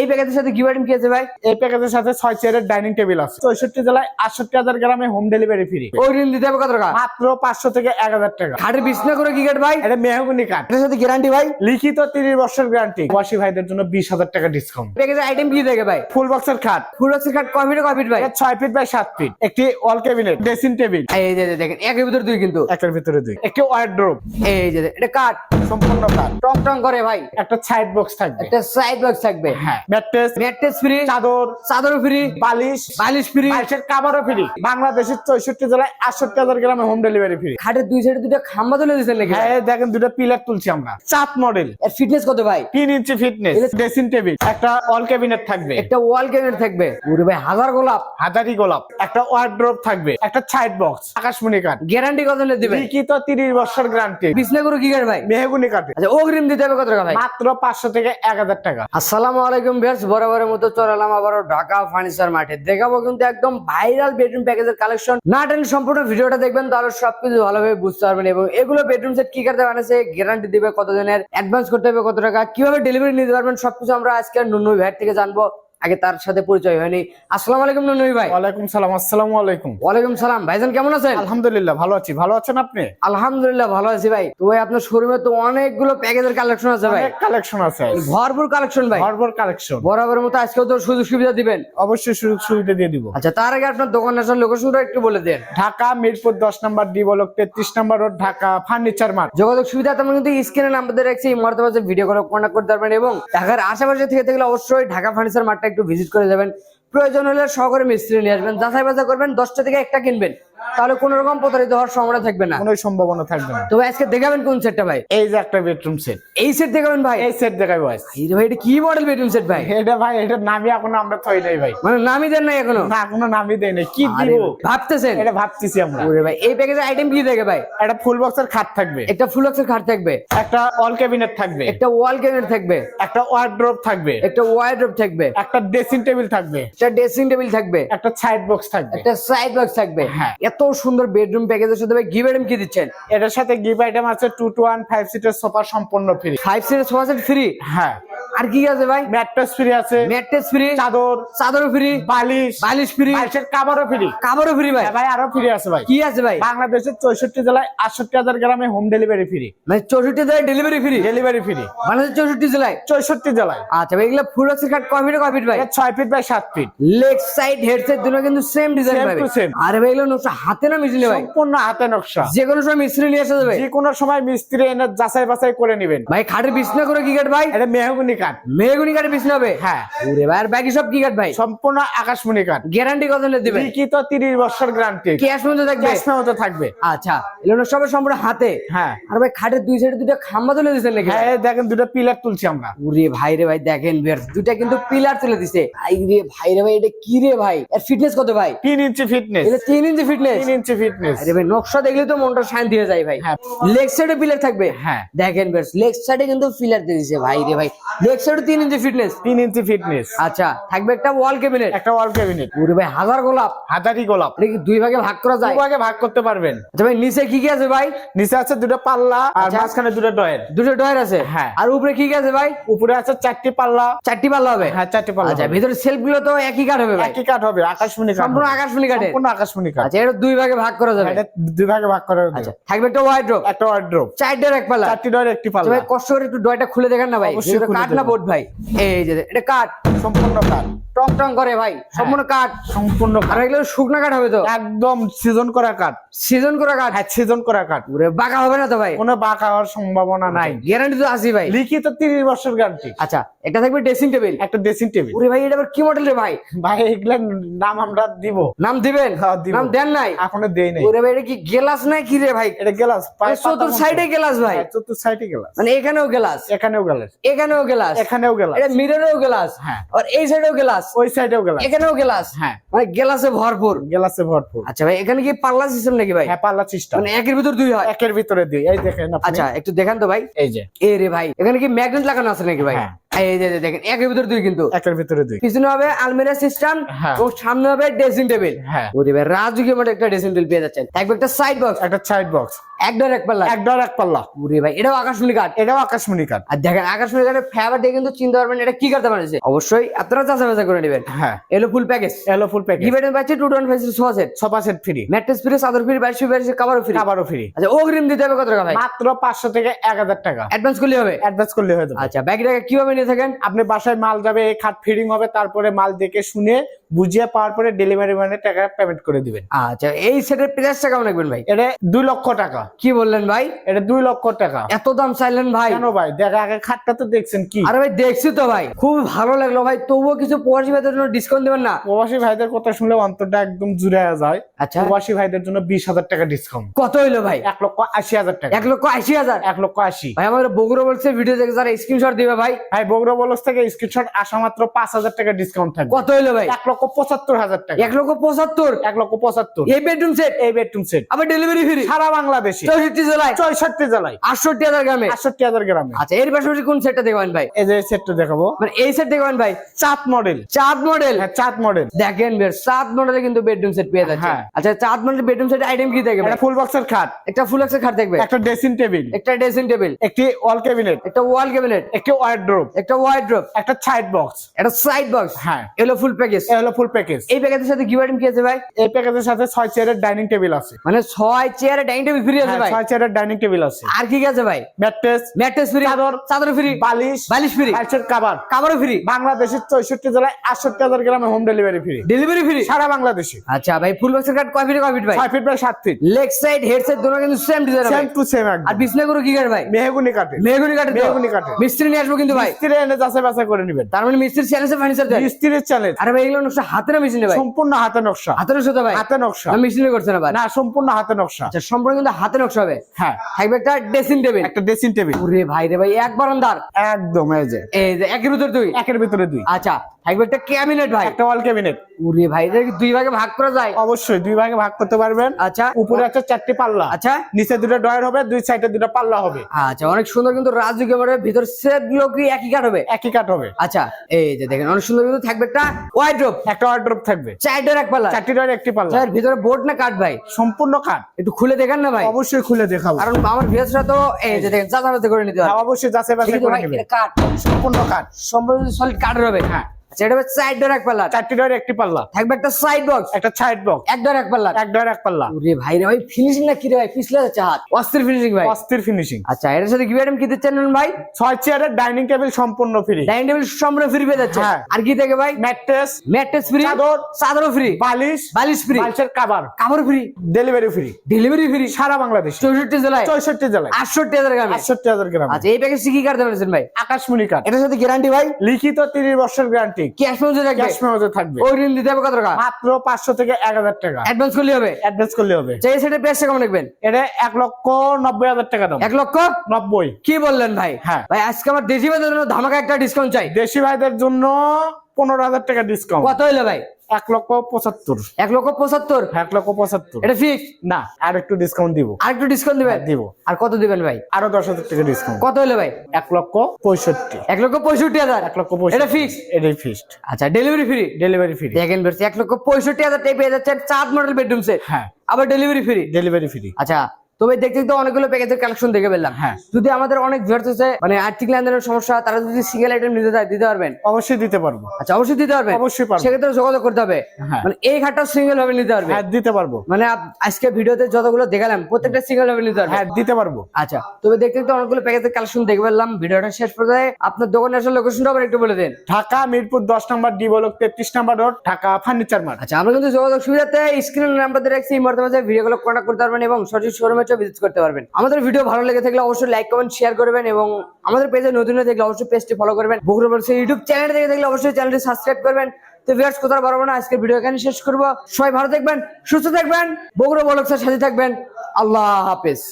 এই প্যাকেজের সাথে কি আইটেম কি আছে ভাই? এই প্যাকেজের সাথে ছয় চেয়ারের ডাইনিং টেবিল আছে। চৌষট্টি জেলায় আটষট্টি হাজার গ্রামে হোম ডেলিভারি ফ্রি ওই ঋণ দিতে হবে কত টাকা? মাত্র পাঁচশো থেকে এক হাজার টাকা। খাটের বিছনা করে কি কাট ভাই? এটা মেহগুনি কাঠ এটার সাথে গ্যারান্টি ভাই? লিখিত তিরিশ বছর গ্যারান্টি প্রবাসী ভাইদের জন্য বিশ হাজার টাকা ডিসকাউন্ট প্যাকেজের আইটেম কি থাকে ভাই? ফুল বক্সের খাট ফুল বক্সের খাট কয় ফিট কয় ফিট ভাই? ছয় ফিট বাই সাত ফিট একটি অল ক্যাবিনেট ড্রেসিং টেবিল এই যে দেখেন একের ভিতর দুই কিন্তু। একের ভিতরে দুই। একটি ওয়ার্ড্রোব এই যে যে, এটা কাট সম্পূর্ণ কাঠ টং টং করে ভাই। একটা সাইড বক্স থাকবে। একটা সাইড বক্স থাকবে। হ্যাঁ ম্যাট্রেস ম্যাট্রেস ফ্রি চাদর চাদর ফ্রি বালিশ বালিশ ফ্রি বালিশের কাভারও ফ্রি বাংলাদেশের চৌষট্টি জেলায় আটষট্টি হাজার গ্রামে হোম ডেলিভারি ফ্রি খাটের দুই সাইডে দুটো খাম্বা তুলে দিয়েছেন নাকি হ্যাঁ দেখেন দুটো পিলার তুলছি আমরা। চাপ মডেল এর ফিটনেস কত ভাই? ইঞ্চি ফিটনেস ড্রেসিং টেবিল একটা অল ক্যাবিনেট থাকবে। একটা ওয়াল ক্যাবিনেট থাকবে। ওরে ভাই হাজার গোলাপ। হাজারি গোলাপ। একটা ওয়ার্ড্রোব থাকবে। একটা সাইড বক্স আকাশমণি কাঠ। গ্যারান্টি কত দিলে দিবেন? লিখিত তিরিশ বছর গ্যারান্টি বিছনা করে কি ভাই? কাঠে আচ্ছা অগ্রিম দিতে হবে কত টাকা ভাই? মাত্র পাঁচশো থেকে এক হাজার টাকা। আসসালামু আলাইকুম বরাবরের মতো চলালাম আবারও ঢাকা ফার্নিচার মার্কেট দেখাবো কিন্তু একদম ভাইরাল বেডরুম প্যাকেজের কালেকশন না টেনে সম্পূর্ণ ভিডিওটা দেখবেন তাহলে সবকিছু ভালোভাবে বুঝতে পারবেন। এবং এগুলো বেডরুম সেট কি করতে বানাচ্ছে গ্যারান্টি দিবে কতদিনের অ্যাডভান্স করতে হবে কত টাকা কীভাবে ডেলিভারি নিতে পারবেন সবকিছু আমরা আজকে নুনু ভাইয়ের থেকে জানব। আগে তার সাথে পরিচয় হয়নি। আসসালামু আলাইকুম নুনু ভাই। ওয়ালাইকুম সালাম আসসালামু আলাইকুম। ওয়ালাইকুম সালাম। ভাইজান কেমন আছেন? আলহামদুলিল্লাহ ভালো আছি। ভালো আছেন আপনি? আলহামদুলিল্লাহ ভালো আছি ভাই। তো ভাই আপনার শোরুমে তো অনেকগুলো প্যাকেজের কালেকশন আছে ভাই। অনেক কালেকশন আছে ভরপুর কালেকশন ভাই। ভরপুর কালেকশন। বরাবরের মতো আজকেও তো সুযোগ সুবিধা দিবেন। অবশ্যই সুযোগ সুবিধা দিয়ে দিব। আচ্ছা তার আগে আপনার দোকান আসার লোকেশনটা একটু বলে দেন। ঢাকা মিরপুর দশ নম্বর ডি ব্লক তেত্রিশ number road Dhaka furniture mart. যোগাযোগ সুবিধা তেমন কিন্তু স্ক্রিনে নাম্বার দিয়ে রাখছি। এই মুহূর্তে ভিডিও করে কন্ট্যাক্ট করতে পারবেন এবং ঢাকার আশেপাশে থেকে থাকলে অবশ্যই ঢাকা ফার্নিচার মার্টটা একটু ভিজিট করে যাবেন। প্রয়োজন হলে সহকারে মিস্ত্রি নিয়ে আসবেন। যাচাই বাছাই করবেন, দশটা থেকে একটা কিনবেন। তাহলে কোনো রকম প্রতারিত হওয়ার সম্ভাবনা থাকবে না। কোনো সম্ভাবনা থাকবে না। তো আজকে দেখাবেন কোন সেটটা ভাই? এই যে একটা বেডরুম সেট এই সেট দেখাবেন ভাই? এই সেট দেখাই এই ভাই এটা কি মডেল বেডরুম সেট ভাই? এটা ভাই এটার নামই এখনও আমরা থই নাই ভাই। মানে নামই দেন নাই এখনও? না এখনও নামই দেয় নাই। কি দিব? ভাবতেছেন? এটা ভাবতেছি আমরা। ওরে ভাই এই প্যাকেজের আইটেম কি দেখে ভাই? একটা ফুল বক্সের খাট থাকবে। একটা ফুল বক্সের খাট থাকবে। একটা অল ক্যাবিনেট থাকবে। একটা ওয়াল ক্যাবিনেট থাকবে। একটা ওয়ার্ড্রোব থাকবে। একটা ওয়াইড্রোব থাকবে। একটা ড্রেসিং টেবিল থাকবে। একটা ড্রেসিং টেবিল থাকবে। একটা সাইড বক্স থাকবে। একটা সাইড বক্স থাকবে। হ্যাঁ। এত সুন্দর বেডরুম প্যাকেজের সাথে ভাই গিভ আইটেম কি দিচ্ছেন? এটার সাথে গিভ আইটেম আছে টু টু ওয়ান ফাইভ সিটের সোফা সম্পূর্ণ ফ্রি ফাইভ সিটের সোফা সেট ফ্রি হ্যাঁ। আর কি আছে ভাই? ম্যাট্রেস ফ্রি আছে। ম্যাট্রেস ফ্রি চাদর চাদর ফ্রি বালিশ বালিশ ফ্রি বালিশের কাভারও ফ্রি কাপড়ও ফ্রি ভাই। ভাই আরও ফ্রি আছে ভাই। কি আছে ভাই? বাংলাদেশের চৌষট্টি জেলায় আটষট্টি হাজার গ্রামে হোম ডেলিভারি ফ্রি মানে চৌষট্টি জেলায় ডেলিভারি ফ্রি ডেলিভারি ফ্রি বাংলাদেশের চৌষট্টি জেলায়? চৌষট্টি জেলায়। আচ্ছা ভাই এগুলো ফুল বক্সের খাট কয় ফিট কয় ফিট ভাই? ছয় ফিট বাই সাত feet leg side head side দুটো কিন্তু সেম ডিজাইন same। আরে ভাই এগুলো নকশা হাতে না মিশিয়ে ভাই? সম্পূর্ণ হাতে নকশা। যে কোনো সময় মিস্ত্রি নিয়ে আসা যাবে। যে কোনো সময় মিস্ত্রি এনে যাচাই বাছাই করে নেবেন। ভাই খাটের বিছনা করে কি কাট ভাই? এটা মেহগুনি কাঠ। মেহগুনি কাঠের বিছনা হবে? হ্যাঁ। ওরে ভাই আর বাকি সব কি কাট ভাই? সম্পূর্ণ আকাশমণি কাঠ। গ্যারান্টি কত দিলে দিবেন? লিখিত তিরিশ বছর গ্যারান্টি। ক্যাশ থাকবে? ক্যাশ থাকবে। আচ্ছা এগুলো সবের সম্পূর্ণ হাতে? হ্যাঁ। আর ভাই খাটের দুই সাইডে দুটো খাম্বা তুলে নাকি হ্যাঁ দেখেন দুটো পিলার তুলছি আমরা। ওরে ভাই রে ভাই দেখেন দুটা কিন্তু পিলার তুলে দিছে। ভাই রে ভাই রে ভাই এটা কি রে ভাই? এর ফিটনেস কত ভাই? তিন ইঞ্চি ফিটনেস এটা তিন ইঞ্চি ফিটনেস তিন ইঞ্চি ফিটনেস আরে ভাই নকশা দেখলে তো মনটা শান্তি হয়ে যায় ভাই। হ্যাঁ। লেগ সাইডে পিলার থাকবে? হ্যাঁ। দেখেন বেশ লেগ সাইডে কিন্তু পিলার দিয়ে দিছে ভাই রে ভাই। লেগ সাইডে তিন ইঞ্চি ফিটনেস তিন ইঞ্চি ফিটনেস আচ্ছা থাকবে একটা ওয়াল ক্যাবিনেট একটা ওয়াল ক্যাবিনেট ওরে ভাই হাজার গোলাপ। হাজারি গোলাপ। এটা দুই ভাগে ভাগ করা যায়? আগে ভাগ করতে পারবেন। আচ্ছা ভাই নিচে কি কি আছে ভাই? নিচে আছে দুটো পাল্লা আর আচ্ছা। মাঝখানে দুটো ডয়ের দুটো ডয়ার আছে? হ্যাঁ। আর উপরে কি কি আছে ভাই? উপরে আছে চারটি পাল্লা। চারটি পাল্লা হবে? হ্যাঁ চারটি পাল্লা আচ্ছা ভিতরে সেলফগুলো তো একই কাঠ হবে ভাই? একই কাঠ হবে আকাশমণি কাঠ সম্পূর্ণ আকাশমণি সম্পূর্ণ আকাশমণি কাঠ। আচ্ছা এটা দুই ভাগে ভাগ করা যাবে। এটা দুই ভাগে ভাগ করা আচ্ছা থাকবে একটা ওয়াইড্রোপ একটা ওয়ার্ড্রোব চারটার এক পাল্লা। চারটি ডয়ের একটি পাল্লা। ভাই কষ্ট করে একটু ডয়টা খুলে দেখেন না ভাই? কাঠ না। বোর্ড ভাই। এই যে এটা কাঠ সম্পূর্ণ কাঠ টং টং করে ভাই সম্পূর্ণ কাঠ। সম্পূর্ণ আর এগুলো শুকনা কাঠ হবে তো? একদম সিজন করা কাঠ। সিজন করা কাঠ? হ্যাঁ সিজন করা কাঠ। পুরো বাঁকা হবে না তো ভাই? কোনো বাঁকা হওয়ার সম্ভাবনা নাই। গ্যারান্টি তো আছে ভাই। লিখিত তিরিশ বছর গ্যারান্টি আচ্ছা এটা থাকবে ড্রেসিং টেবিল একটা ড্রেসিং টেবিল ওরে ভাই এটা আবার কি মডেল রে ভাই? ভাই এগুলার নাম আমরা দিব। নাম দিবেন? হ্যাঁ, দিব। নাম দেন নাই? এখনও দেই নাই। ওরে ভাই এটা কি গ্লাস নাই কি রে ভাই? এটা গ্লাস চতুর সাইডে গ্লাস ভাই। চতুর সাইডে গ্লাস মানে এখানেও গ্লাস এখানেও গ্লাস এখানেও গ্লাস এখানেও গ্লাস এটা মিররেও গ্লাস হ্যাঁ। আর এই সাইডেও গ্লাস। ওই সাইডেও গ্লাস। এখানেও গ্লাস? হ্যাঁ। মানে গ্লাসে ভরপুর। গ্লাসে ভরপুর। আচ্ছা ভাই এখানে কি পাল্লা সিস্টেম নাকি ভাই? হ্যাঁ পাল্লা সিস্টেম মানে একের ভিতর দুই হয়? একের ভিতরে দুই। এই দেখেন আপনি। আচ্ছা একটু দেখান তো ভাই। এই যে। এ রে ভাই এখানে কি ম্যাগনেট লাগানো আছে নাকি ভাই? হ্যাঁ। এই যে যে দেখেন একের ভিতর দুই কিন্তু। একের ভিতরে দুই। পিছনে হবে আলমিরা সিস্টেম হ্যাঁ। এবং সামনে হবে ড্রেসিং টেবিল হ্যাঁ। ওরে ভাই রাজুকের মধ্যে একটা ড্রেসিং টেবিল পেয়ে যাচ্ছেন। থাকবে একটা সাইড বক্স একটা সাইড বক্স এক ডোর এক পাল্লা। এক ডর এক পাল্লা। ওরে ভাই এটাও আকাশমণি কাঠ। এটাও আকাশমণি কাঠ। আর দেখেন আকাশমণি কাঠের ফেভার দিয়ে কিন্তু চিন্তা করবেন এটা কি করতে পারছে অবশ্যই আপনারা করে নেবেন। হ্যাঁ। এলো ফুল প্যাকেজ এলো ফুল প্যাকেজ গিভেন পাচ্ছে two twenty five sofa set sofa set free mattress free চাদর আচ্ছা অগ্রিম দিতে হবে কত টাকা ভাই? মাত্র পাঁচশো থেকে এক হাজার টাকা। অ্যাডভান্স করলে হবে? অ্যাডভান্স করলে যাবে। আচ্ছা ব্যাগ টাকা কীভাবে থাকেন আপনি বাসায় মাল যাবে খাট ফিডিং হবে তারপরে মাল দেখে শুনে বুঝিয়ে পাওয়ার পরে ডেলিভারি মানে টাকা পেমেন্ট করে দিবেন। আচ্ছা এই সেটের প্রাইসটা কেমন রাখবেন ভাই? এটা দুই লক্ষ টাকা। কি বললেন ভাই? এটা দুই লক্ষ টাকা। এত দাম চাইলেন ভাই? কেন ভাই? দেখা আগে খাটটা তো দেখছেন কি? আরে ভাই দেখছি তো ভাই। খুব ভালো লাগল ভাই। তবুও কিছু প্রবাসী ভাইদের জন্য ডিসকাউন্ট দেবেন না? প্রবাসী ভাইদের কথা শুনলে অন্তরটা একদম জুড়ে যায়। আচ্ছা। প্রবাসী ভাইদের জন্য বিশ হাজার টাকা ডিসকাউন্ট কত হইল ভাই? এক লক্ষ আশি হাজার টাকা। এক লক্ষ আশি হাজার? এক লক্ষ আশি। ভাই আমাদের বগুড়া বলছে ভিডিও দেখে যারা স্ক্রিনশট দিবে ভাই। ভাই বগুড়া বলস থেকে স্ক্রিনশট আসা মাত্র পাঁচ হাজার টাকা ডিসকাউন্ট থাকবে। কত হইল ভাই? এক লক্ষ পঁচাত্তর হাজার টাকা। এক লক্ষ পঁচাত্তর? এক লক্ষ পঁচাত্তর। এই বেডরুম সেট এই বেডরুম সেট আবার ডেলিভারি ফ্রি সারা বাংলাদেশে। চৌষট্টি জেলায়? জেলায়। আটষট্টি হাজার গ্রামে? আটষট্টি হাজার গ্রামে। আচ্ছা এর পাশাপাশি কোন সেটটা দেখবেন ভাই? এই যে সেটটা দেখাবো। মানে এই সেট দেখবেন ভাই? চাঁদ মডেল চাঁদ মডেল হ্যাঁ চাঁদ মডেল দেখেন চাঁদ মডেলে কিন্তু বেডরুম সেট পেয়ে যাচ্ছে। হ্যাঁ। আচ্ছা চাঁদ মডেল বেডরুম সেট আইটেম কি থাকবে একটা ফুল বক্সের খাট। একটা ফুল এক্সের খাট থাকবে একটা ড্রেসিং টেবিল একটা ড্রেসিং টেবিল একটি ওয়াল ক্যাবিনেট একটা ওয়াল ক্যাবিনেট একটি ওয়ার্ড্রোব একটা ওয়াইড্রোপ একটা সাইড বক্স একটা সাইড বক্স হ্যাঁ। এলো ফুল প্যাকেজ এই হলো ফুল প্যাকেজ এই প্যাকেজের সাথে কি আইটেম কি আছে ভাই? এই প্যাকেজের সাথে ছয় চেয়ারের ডাইনিং টেবিল আছে। মানে ছয় চেয়ারে ডাইনিং টেবিল ফ্রি আছে হ্যাঁ, ভাই? ছয় চেয়ারের ডাইনিং টেবিল আছে। আর কি আছে ভাই? ম্যাট্রেস ম্যাট্রেস ফ্রি চাদর, চাদর ফ্রি বালিশ বালিশ ফ্রি টাইলসের কাবার কাভারও ফ্রি বাংলাদেশের চৌষট্টি জেলায় আটষট্টি হাজার গ্রামে home delivery free delivery free সারা বাংলাদেশে। আচ্ছা ভাই ফুল বক্সের কাট কয় ফিট কয় ফিট ভাই? ছয় ফিট বাই সাত feet leg side head side দুটো কিন্তু same design same to same আর একদম। বিছনা করে কি কাট ভাই? মেহগুনি কাটে মেহগুনি কাটে? মেহগনি কাঠে। মিস্ত্রি নিয়ে আসব কিন্তু ভাই। মিস্ত্রি এনে যাচাই বাছাই করে নেবেন। তার মানে মিস্ত্রি চ্যালেঞ্জে ফার্নিচার দেয়? মিস্ত্রির চ্যালেঞ্জ আরে ভাই এগুলো নকশা হাতে না মেশিনে ভাই? সম্পূর্ণ হাতে নকশা। হাতে নকশা ভাই? হাতে নকশা। না মেশিনে করছে না ভাই? না সম্পূর্ণ হাতে নকশা। আচ্ছা সম্পূর্ণ কিন্তু হাতে নকশা হবে? হ্যাঁ। থাকবে একটা ড্রেসিং টেবিল একটা ড্রেসিং টেবিল ওরে ভাই রে ভাই এক বারান্দার। একদম এই যে। এই যে একের ভিতর দুই? একের ভিতরে দুই। আচ্ছা থাকবে একটা ক্যাবিনেট ভাই। একটা ওয়াল ক্যাবিনেট ওরে ভাই কি দুই ভাগে ভাগ করা যায়? অবশ্যই দুই ভাগে ভাগ করতে পারবেন। আচ্ছা। উপরে একটা চারটি পাল্লা। আচ্ছা। নিচে দুটো ডয়ার হবে দুই সাইডে দুটো পাল্লা হবে। আচ্ছা অনেক সুন্দর কিন্তু রাজু ক্যামেরার ভিতর সেটগুলো কি একই কাট হবে? একই কাঠ হবে। আচ্ছা এই যে দেখেন অনেক সুন্দর কিন্তু থাকবে একটা ওয়াইড্রোপ একটা ওয়ার্ড্রপ থাকবে। চারটার এক পাল্লা চারটি ডয়ার একটি পাল্লা স্যার ভিতরে বোর্ড না কাট ভাই? সম্পূর্ণ কাঠ একটু খুলে দেখেন না ভাই? অবশ্যই খুলে দেখাবো। কারণ আমার ভিউসরা তো এই যে দেখেন চাচাবাতে করে নিতে হ্যাঁ, হবে অবশ্যই যাচাই বাছাই করে নেবে। কাট সম্পূর্ণ কাঠ সম্পূর্ণ সলিড কাঠ হবে হ্যাঁ। আচ্ছা এটা হবে সাইড ডোর এক পাল্লা। চারটি ডয়ার একটি পাল্লা। থাকবে একটা সাইড বক্স একটা সাইড বক্স এক ডোর এক পাল্লা। এক ডয়ার এক পাল্লা। ওরে ভাই রে ভাই ফিনিশিং না কি রে ভাই? পিছলে যাচ্ছে হাত। অস্থির ফিনিশিং ভাই। অস্থির ফিনিশিং আচ্ছা এটার সাথে কি আইটেম কি দিচ্ছেন ভাই? ছয় চেয়ারের ডাইনিং টেবিল সম্পূর্ণ ফ্রি ডাইনিং টেবিল সম্পূর্ণ ফ্রি পেয়ে যাচ্ছে। হ্যাঁ। আর কি থাকে ভাই? ম্যাট্রেস ম্যাট্রেস ফ্রি চাদর, চাদরও ফ্রি বালিশ বালিশ ফ্রি বালিশের free delivery free delivery free সারা বাংলাদেশে। চৌষট্টি জেলায়। চৌষট্টি জেলায়। আটষট্টি হাজার গ্রামে। হাজার গ্রাম। আচ্ছা এই কি ভাই? আকাশমণি কাঠ এটার সাথে গ্যারান্টি ভাই? লিখিত তিরিশ বছর গ্যারান্টি ক্যাশ মেমো থাকবে? ক্যাশ মেমোতে থাকবে। ওই ঋণ দিতে হবে কত টাকা? মাত্র পাঁচশো থেকে এক হাজার টাকা। অ্যাডভান্স করলে হবে? অ্যাডভান্স করলে হবে। যে সেটা প্রাইসটা কেমন রাখবেন এটা এক লক্ষ নব্বই হাজার টাকা দাম। লক্ষ নব্বই। কি বললেন ভাই? হ্যাঁ। ভাই আজকে আমার দেশি ভাইদের জন্য ধামাকা একটা ডিসকাউন্ট চাই। দেশি ভাইদের জন্য পনেরো হাজার টাকা ডিসকাউন্ট কত হইল ভাই? এক লক্ষ পঁচাত্তর। এক লক্ষ পঁচাত্তর? এক লক্ষ পঁচাত্তর। এটা ফিক্স না আর একটু ডিসকাউন্ট দিব। আর একটু ডিসকাউন্ট দিবেন দিব। আর কত দিবেন ভাই? আরও দশ হাজার টাকা ডিসকাউন্ট কত হইল ভাই? এক লক্ষ পঁয়ষট্টি। এক লক্ষ পঁয়ষট্টি হাজার? এক লক্ষ এটা ফিক্স এটাই ফিক্সড আচ্ছা ডেলিভারি ফ্রি ডেলিভারি ফ্রি দেখেন এক লক্ষ পঁয়ষট্টি হাজার টাকা পেয়ে যাচ্ছেন চার মডেল বেডরুম সেট হ্যাঁ। আবার ডেলিভারি ফ্রি ডেলিভারি ফ্রি আচ্ছা তবে দেখতে দেখতে অনেকগুলো প্যাকেজের কালেকশন দেখে পেলাম হ্যাঁ। যদি আমাদের অনেক ভিউয়ার্স আছে মানে আর্থিক লেনদেনের সমস্যা তারা যদি সিঙ্গেল আইটেম নিতে চায় দিতে পারবেন? অবশ্যই দিতে পারব। আচ্ছা অবশ্যই দিতে পারবেন? অবশ্যই পারব। সেক্ষেত্রে যোগাযোগ করতে হবে। হ্যাঁ। মানে এই খাটটা সিঙ্গেল ভাবে নিতে পারবে? হ্যাঁ দিতে পারব। মানে আজকে ভিডিওতে যতগুলো দেখালাম প্রত্যেকটা সিঙ্গেল ভাবে নিতে পারবে? হ্যাঁ দিতে পারব। আচ্ছা তবে দেখতে দেখতে অনেকগুলো প্যাকেজের কালেকশন দেখে পেলাম ভিডিওটা শেষ পর্যায়ে আপনার দোকানের আসলে লোকেশনটা আবার একটু বলে দেন। ঢাকা মিরপুর দশ নম্বর ডি ব্লক তেত্রিশ number road Dhaka furniture mart. আচ্ছা আমরা কিন্তু যোগাযোগ সুবিধাতে স্ক্রিন নাম্বার দিয়ে রাখছি এই মধ্যে ভিডিওগুলো কন্ট্যাক্ট করতে পারবেন এবং সঠিক শোরুমে ভিজিট করতে পারবেন। আমাদের ভিডিও ভালো লেগে থাকলে অবশ্যই লাইক কমেন্ট শেয়ার করবেন এবং আমাদের পেজে নতুন হয়ে থাকলে অবশ্যই পেজটি ফলো করবেন। ইউটিউব চ্যানেল দেখে থাকলে অবশ্যই চ্যানেলটি সাবস্ক্রাইব করবেন। তো ভিউয়ার্স কোথাও পারব না আজকে ভিডিও এখানে শেষ করব। সবাই ভালো থাকবেন, সুস্থ থাকবেন, বগুড়া বলক্সার সাথে থাকবেন। আল্লাহ হাফেজ।